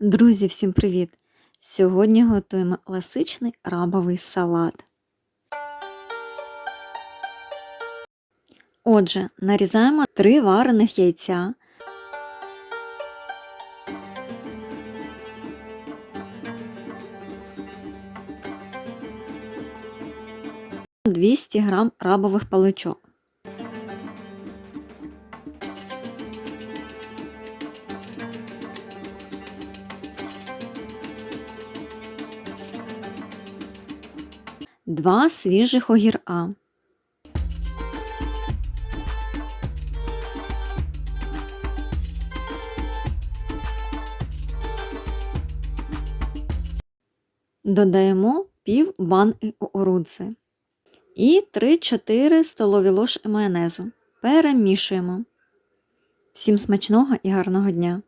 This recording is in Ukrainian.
Друзі, всім привіт! Сьогодні готуємо класичний рабовий салат. Отже, нарізаємо 3 варених яйця. «200 грам рабових паличок. Два свіжих огірка. Додаємо пів банки кукурудзи і 3-4 столові ложки майонезу. Перемішуємо. Всім смачного і гарного дня!